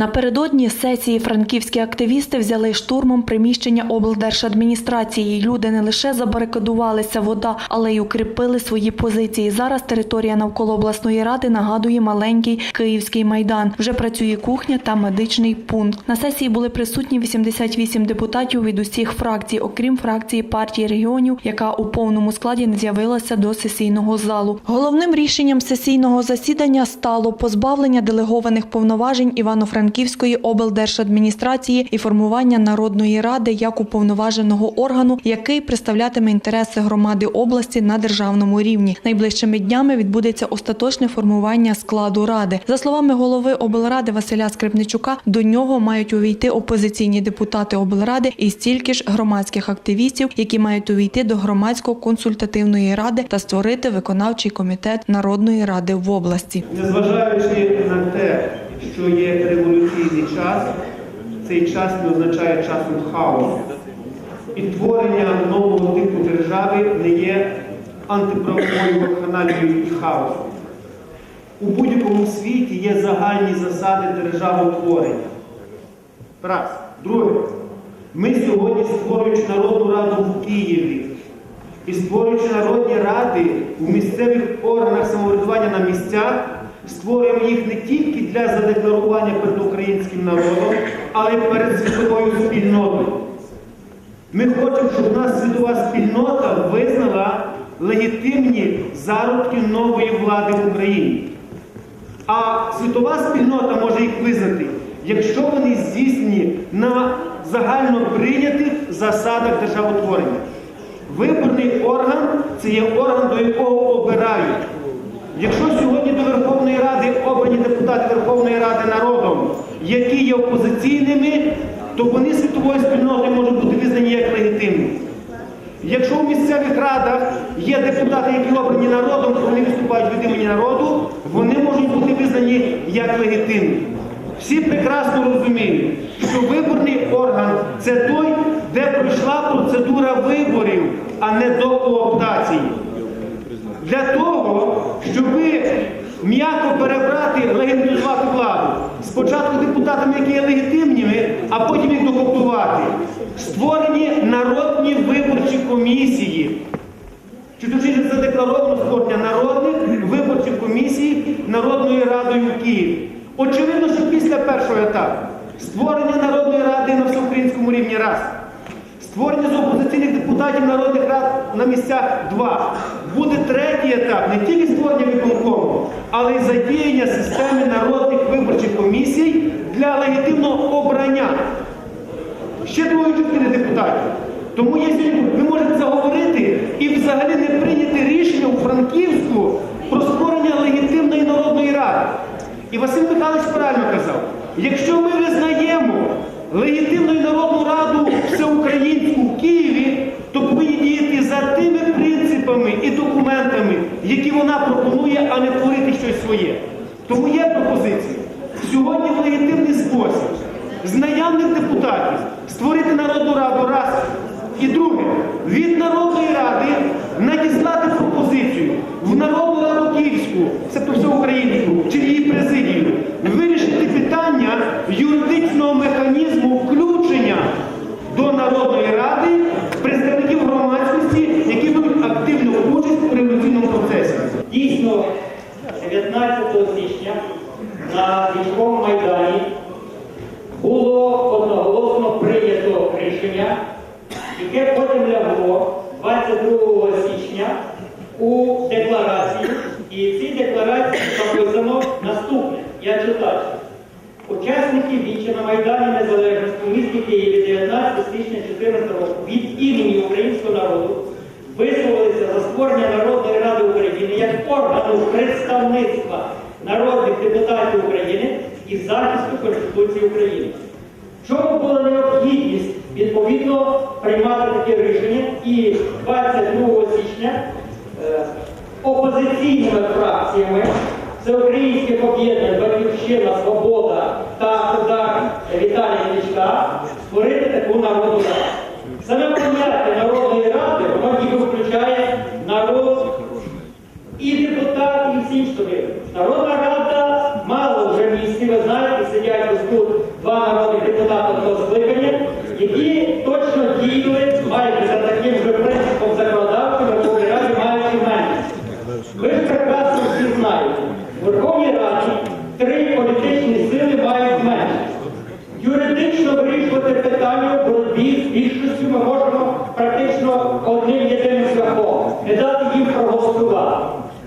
Напередодні сесії франківські активісти взяли штурмом приміщення облдержадміністрації. Люди не лише забарикадувалися вода, але й укріпили свої позиції. Зараз територія навколо обласної ради нагадує маленький київський майдан. Вже працює кухня та медичний пункт. На сесії були присутні 88 депутатів від усіх фракцій, окрім фракції партії регіонів, яка у повному складі не з'явилася до сесійного залу. Головним рішенням сесійного засідання стало позбавлення делегованих повноважень Івано-Франківської облдержадміністрації і формування народної ради як уповноваженого органу, який представлятиме інтереси громади області на державному рівні. Найближчими днями відбудеться остаточне формування складу ради. За словами голови облради Василя Скрипничука, до нього мають увійти опозиційні депутати облради і стільки ж громадських активістів, які мають увійти до громадсько-консультативної ради та створити виконавчий комітет народної ради в області. Незважаючи на те, що є революційний час, цей час не означає часом хаосу. І творення нового типу держави не є антиправовою вакханалією і хаосом. У будь-якому світі є загальні засади державотворення. Раз. Друге. Ми сьогодні, створюючи Народну Раду в Києві і створюючи народні ради у місцевих органах самоврядування на місцях, створюємо їх не тільки для задекларування перед українським народом, але й перед світовою спільнотою. Ми хочемо, щоб нас світова спільнота визнала легітимні зародки нової влади в Україні. А світова спільнота може їх визнати, якщо вони здійснені на загально прийнятих засадах державотворення. Виборний орган це є орган, до якого обирають. Якщо сьогодні до Верховної Ради обрані депутати Верховної Ради народом, які є опозиційними, то вони світовою спільнотою можуть бути визнані як легітимні. Якщо в місцевих радах є депутати, які обрані народом, то вони виступають від імені народу, вони можуть бути визнані як легітимні. Всі прекрасно розуміють, що виборний орган це той, де пройшла процедура виборів, а не до кооптації. Для того, щоб м'яко перебрати, легітимізувати владу, спочатку депутатами, які є легітимними, а потім їх докоптувати. Створені народні виборчі комісії. Чи точніше задекларовано створення народних виборчих комісій Народною Радою в Києві. Очевидно, що після першого етапу створення Народної ради на всеукраїнському рівні раз. Створення з опозиційних депутатів народних рад на місцях два. Буде третій етап, не тільки створення виконкому, але й задіяння системи народних виборчих комісій для легітимного обрання ще другої частини депутатів. Тому сьогодні, ви можете заговорити і взагалі не прийняти рішення у Франківську про створення легітимної народної ради. І Василь Михайлович правильно казав, якщо ми визнаємо легітимну народну раду всеукраїнську в Києві, то повинні принципами і документами, які вона пропонує, а не творити щось своє. Тому є пропозиція сьогодні в легітимний спосіб з наявних депутатів створити народну раду раз. І друге, від Народної ради надіслати пропозицію в Народну раду Київську, тобто всеукраїнську, чи її президію, вирішити питання юридичного механізму 19 січня на військовому майдані було одноголосно прийнято рішення, яке потім лягло 22 січня у декларацію. І в цій декларації записано наступне. Я читаю. Учасники вічі на Майдані Незалежності у місті Києві 19 січня 2014 року від імені українського народу висловилися за створення Народної Ради України як органу представництва народних депутатів України і захисту Конституції України. Чому була необхідність відповідно приймати таке рішення і 22 січня е, опозиційними фракціями Всеукраїнських об'єднань Батьківщина, Свобода та удар Віталія Кличка створити таку народну раду. Саме поняття його включає народ і депутати, і всі штуки. Народна рада мало вже місці. ви знаєте, сидять ось тут два народних депутата того скликання, які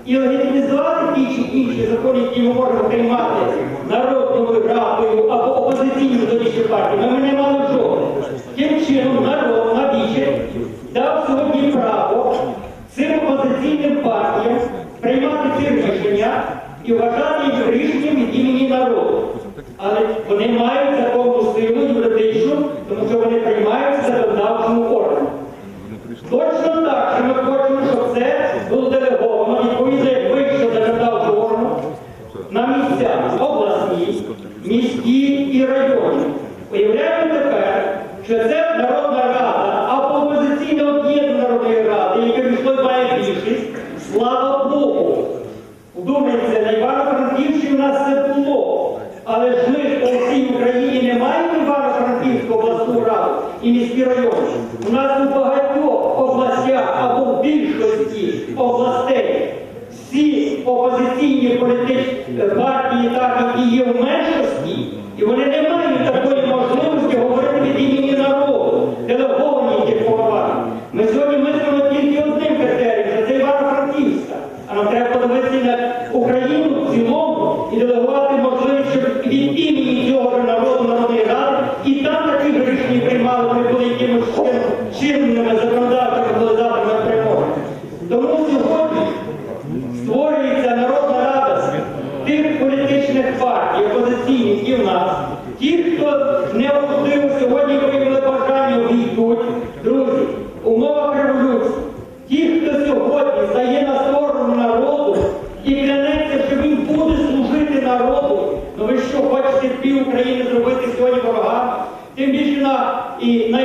і легалізувати ті чи інші закони, які ми можемо приймати народною радою або опозиційною до партії, ми не мали жодного. Тим чином народ навіщо дав сьогодні право цим опозиційним партіям приймати ці рішення і вважати їх рішенням від імені народу. Але вони мають областей. Всі опозиційні політичні партії так і є в меншості, і вони не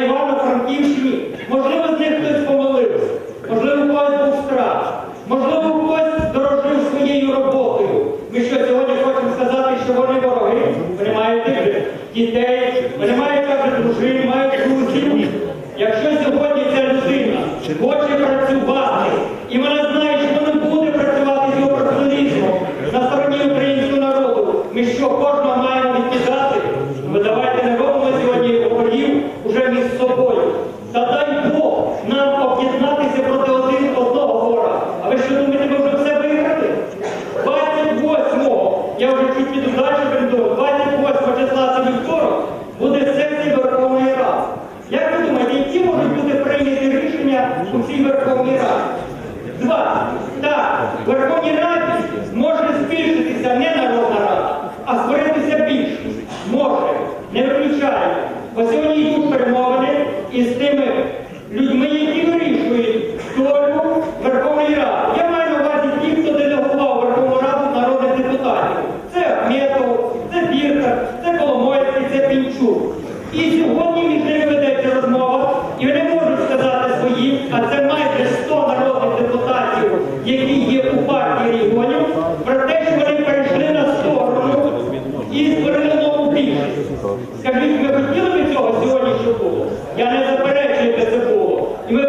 Івано-Франківщині, можливо, з них хтось помилився, можливо, у когось був страх, можливо, у когось дорожив своєю роботою. Ми що сьогодні хочемо сказати, що вони вороги, вони мають дітей, вони мають каже, дружини, мають друзів. Якщо сьогодні ця людина хоче працювати, Бо сьогодні йдуть перемовини із тими людьми, які вирішують сторону Верховної Ради. Я маю на увазі тих, хто делегував Верховну Раду народних депутатів. Це Ахметов, це Бірка, це Коломойський, це Пінчук. І сьогодні між ними ведеться розмова, і вони можуть сказати своїм, а це майже 100 народних депутатів, які є у партії регіонів, про те, що вони перейшли на сторону і створили нову більшість. Скажіть, ви хотіли? того сьогодні, що було. Я не заперечую, де це було. І ми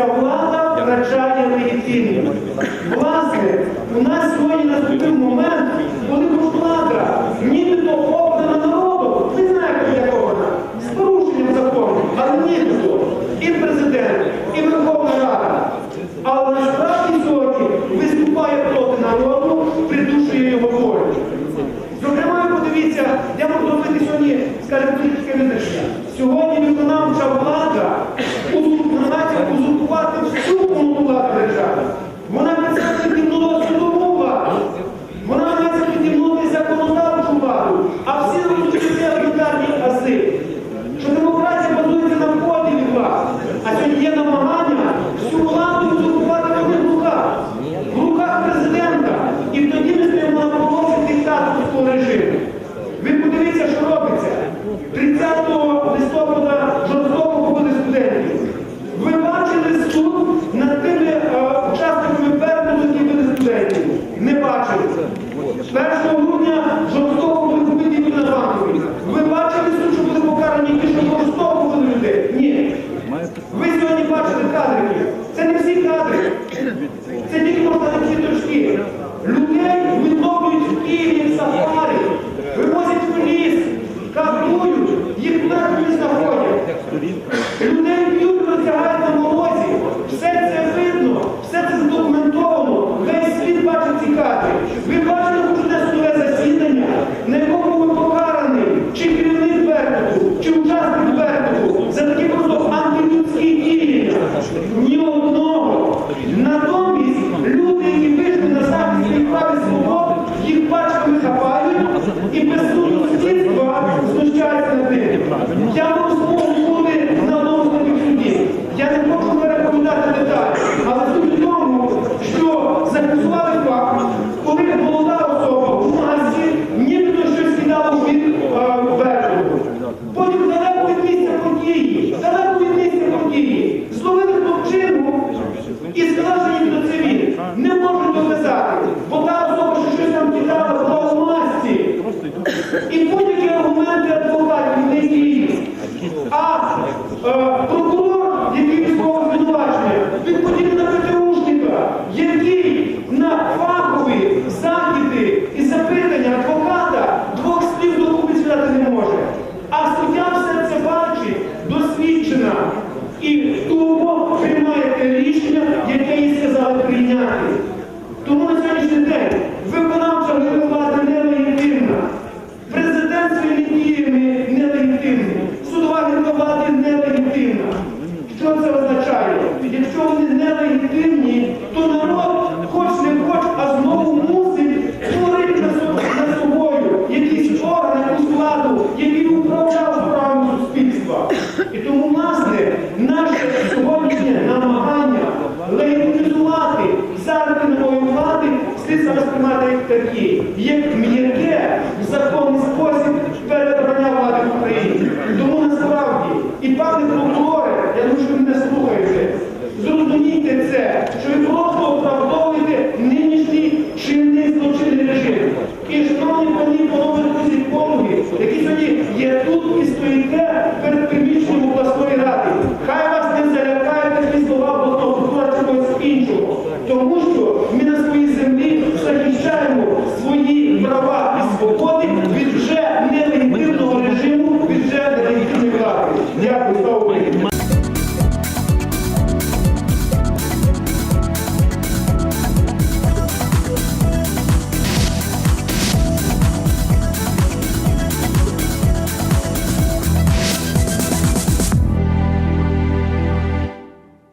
Ця влада втрачає легітимність. Власне, у нас сьогодні наступив момент, слід зараз приймати такі, як м'яке в законний спосіб перебрання влади в Україні. Тому насправді і пане прокуроре, я думаю, що ви не слухаєте, зрозумійте це, що ви просто оправдовуєте нинішній чинний злочинний режим. І шановні пані панове друзі, пологи, які сьогодні є тут і стоїте перед приміщенням обласної ради. Хай вас не залякають такі слова, бо іншого. Тому що